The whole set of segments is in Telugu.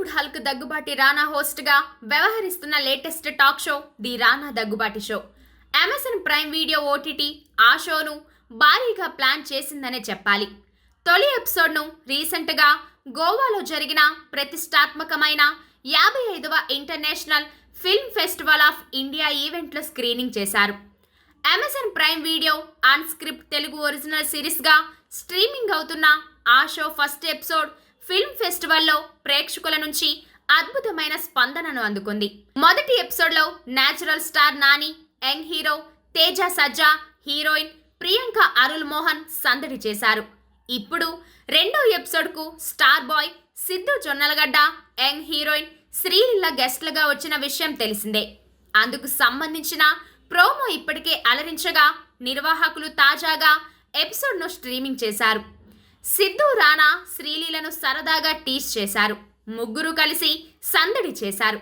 బాలీవుడ్ హల్క్ దగ్గుబాటి రానా హోస్ట్గా వ్యవహరిస్తున్న latest talk show the Rana Daggubati show. Amazon Prime Video OTT ఆ షోను భారీగా ప్లాన్ చేసిందనే చెప్పాలి. తొలి ఎపిసోడ్ను రీసెంట్గా గోవాలో జరిగిన ప్రతిష్టాత్మకమైన యాభై ఐదవ international film festival of India ఈవెంట్లో స్క్రీనింగ్ చేశారు. Amazon Prime Video unscripted Telugu original సిరీస్గా streaming అవుతున్న ఆ షో ఫస్ట్ ఎపిసోడ్ ఫిల్మ్ ఫెస్టివల్లో ప్రేక్షకుల నుంచి అద్భుతమైన స్పందనను అందుకుంది. మొదటి ఎపిసోడ్లో natural star Nani young hero Teja Sajja heroine Priyanka Arul Mohan సందడి చేశారు. ఇప్పుడు రెండో ఎపిసోడ్కు star boy Siddhu Jonnalagadda young heroine Sreeleela గెస్ట్లుగా వచ్చిన విషయం తెలిసిందే. అందుకు సంబంధించిన ప్రోమో ఇప్పటికే అలరించగా నిర్వాహకులు తాజాగా ఎపిసోడ్ను స్ట్రీమింగ్ చేశారు. సిద్ధు రానా శ్రీలీలను సరదాగా టీస్ చేశారు. ముగ్గురు కలిసి సందడి చేశారు.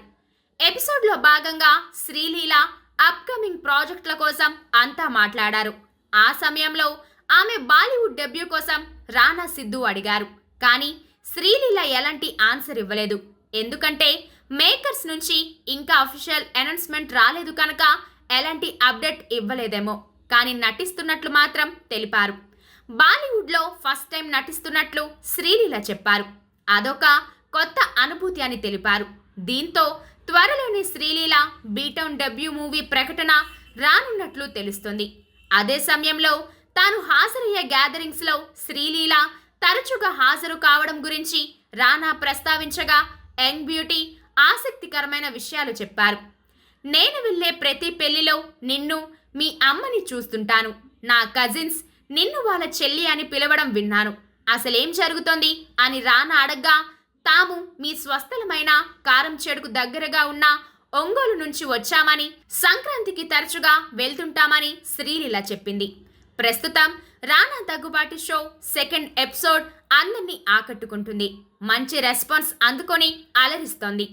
ఎపిసోడ్లో భాగంగా శ్రీలీల అప్కమింగ్ ప్రాజెక్టుల కోసం అంతా మాట్లాడారు. ఆ సమయంలో ఆమె బాలీవుడ్ డెబ్యూ కోసం రానా సిద్ధు అడిగారు. కానీ శ్రీలీల ఎలాంటి ఆన్సర్ ఇవ్వలేదు. ఎందుకంటే మేకర్స్ నుంచి ఇంకా అఫీషియల్ అనౌన్స్మెంట్ రాలేదు కనుక ఎలాంటి అప్డేట్ ఇవ్వలేదేమో. కానీ నటిస్తున్నట్లు మాత్రం తెలిపారు. బాలీవుడ్లో ఫస్ట్ టైం నటిస్తున్నట్లు శ్రీలీల చెప్పారు. అదొక కొత్త అనుభూతి అని తెలిపారు. దీంతో త్వరలోనే శ్రీలీల బీటౌన్ డెబ్యూ మూవీ ప్రకటన రానున్నట్లు తెలుస్తుంది. అదే సమయంలో తాను హాజరయ్యే గ్యాదరింగ్స్లో శ్రీలీల తరచుగా హాజరు కావడం గురించి రానా ప్రస్తావించగా యంగ్ బ్యూటీ ఆసక్తికరమైన విషయాలు చెప్పారు. నేను వెళ్ళే ప్రతి పెళ్ళిలో నిన్ను మీ అమ్మని చూస్తుంటాను. నా కజిన్స్ నిన్ను వాళ్ళ చెల్లి అని పిలవడం విన్నాను. అసలేం జరుగుతోంది? అని రానా అడగ్గా తాము మీ స్వస్థలమైన కారం చెడుకు దగ్గరగా ఉన్న ఒంగోలు నుంచి వచ్చామని సంక్రాంతికి తరచుగా వెళ్తుంటామని శ్రీలీల చెప్పింది. ప్రస్తుతం Rana Daggubati show second episode అందరినీ ఆకట్టుకుంటుంది. మంచి రెస్పాన్స్ అందుకొని అలరిస్తోంది.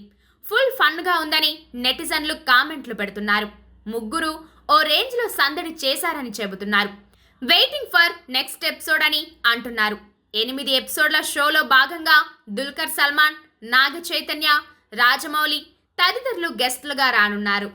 ఫుల్ ఫన్గా ఉందని నెటిజన్లు కామెంట్లు పెడుతున్నారు. ముగ్గురు ఓ రేంజ్లో సందడి చేశారని చెబుతున్నారు. వెయిటింగ్ ఫర్ నెక్స్ట్ ఎపిసోడ్ అని అంటున్నారు. ఎనిమిది ఎపిసోడ్ల షోలో భాగంగా దుల్కర్ సల్మాన్ నాగ చైతన్య రాజమౌళి తదితరులు గెస్ట్లుగా రానున్నారు.